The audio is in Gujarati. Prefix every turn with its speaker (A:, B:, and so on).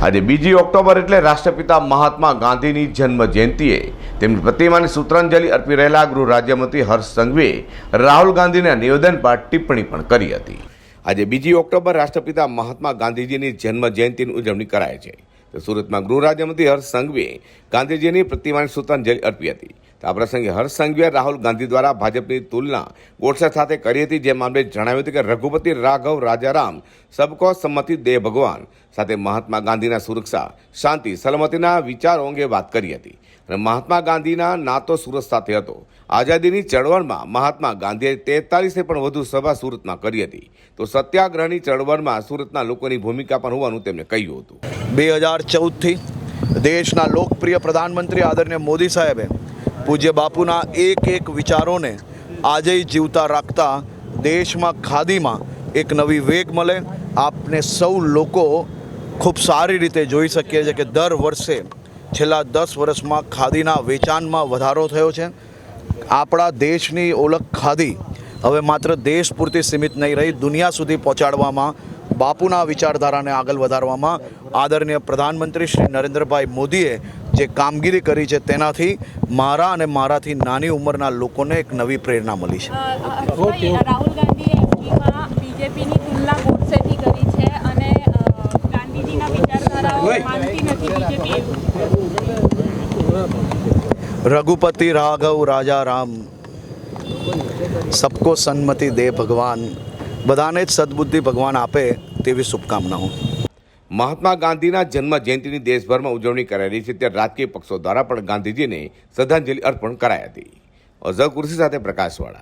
A: આજે બીજી ઓક્ટોબર એટલે રાષ્ટ્રપિતા મહાત્મા ગાંધીની જન્મ જયંતિએ તેમની પ્રતિમાને સૂત્રાંજલિ અર્પી રહેલા ગૃહ રાજ્યમંત્રી હર્ષ સંઘવીએ રાહુલ ગાંધીના નિવેદન પર ટિપ્પણી પણ કરી હતી. આજે બીજી ઓક્ટોબર રાષ્ટ્રપિતા મહાત્મા ગાંધીજીની જન્મ જયંતિની ઉજવણી કરાય છે. તો સુરતમાં ગૃહ રાજ્યમંત્રી હર્ષ સંઘવીએ ગાંધીજીની પ્રતિમાને સૂત્રાંજલિ અર્પી હતી. આ પ્રસંગે હર્ષ સંઘવીએ રાહુલ ગાંધી દ્વારા ભાજપની તુલના ગોડસે સાથે કરી હતી, જે મામલે જણાવ્યું હતું કે રઘુપતિ રાઘવ રાજારામ, સબકો સંમતિ દે ભગવાન, સાથે મહાત્મા ગાંધીના સુરક્ષા, શાંતિ, સલામતીના વિચારો અંગે વાત કરી હતી. અને મહાત્મા ગાંધીના નાતો સુરત સાથે હતો. આઝાદીની ચળવળમાં મહાત્મા ગાંધીએ તેતાલીસે પણ વધુ સભા સુરતમાં કરી હતી. તો સત્યાગ્રહની ચળવળમાં સુરતના લોકોની ભૂમિકા પણ હોવાનું તેમણે કહ્યું હતું.
B: બે હજાર ચૌદથી દેશના લોકપ્રિય પ્રધાનમંત્રી આદરણીય મોદી સાહેબે પૂજ્ય બાપુના એક એક વિચારોને આજે જીવતા રાખતા દેશમાં ખાદીમાં એક નવી વેગ મળે. આપને સૌ લોકો ખૂબ સારી રીતે જોઈ શકીએ છીએ કે દર વર્ષે છેલ્લા દસ વર્ષમાં ખાદીના વેચાણમાં વધારો થયો છે. આપણા દેશની ઓળખ ખાદી હવે માત્ર દેશ પૂરતી સીમિત નહીં રહી, દુનિયા સુધી પહોંચાડવામાં, બાપુના વિચારધારાને આગળ વધારવામાં આદરણીય પ્રધાનમંત્રી શ્રી નરેન્દ્રભાઈ મોદીએ જે કામગીરી કરી છે તેનાથી મારા અને મારાથી નાની ઉંમરના લોકોને એક નવી પ્રેરણા મળી છે.
C: રાહુલ ગાંધીએ બીજેપીની તુલના ગોડસેથી કરી છે અને ગાંધીજીના વિચારધારાઓ માનતી નથી બીજેપી
B: રઘુપતિ રાઘવ રાજા રામ સબકો સન્મતિ દે ભગવાન. બધાને જ સદબુદ્ધિ ભગવાન આપે તેવી શુભકામનાઓ.
A: મહાત્મા ગાંધીના જન્મ જયંતિની દેશભરમાં ઉજવણી કરાયેલી છે ત્યારે રાજકીય પક્ષો દ્વારા પણ ગાંધીજીને શ્રદ્ધાંજલિ અર્પણ કરાઈ હતી. અઝર કુર્સી સાથે પ્રકાશવાળા.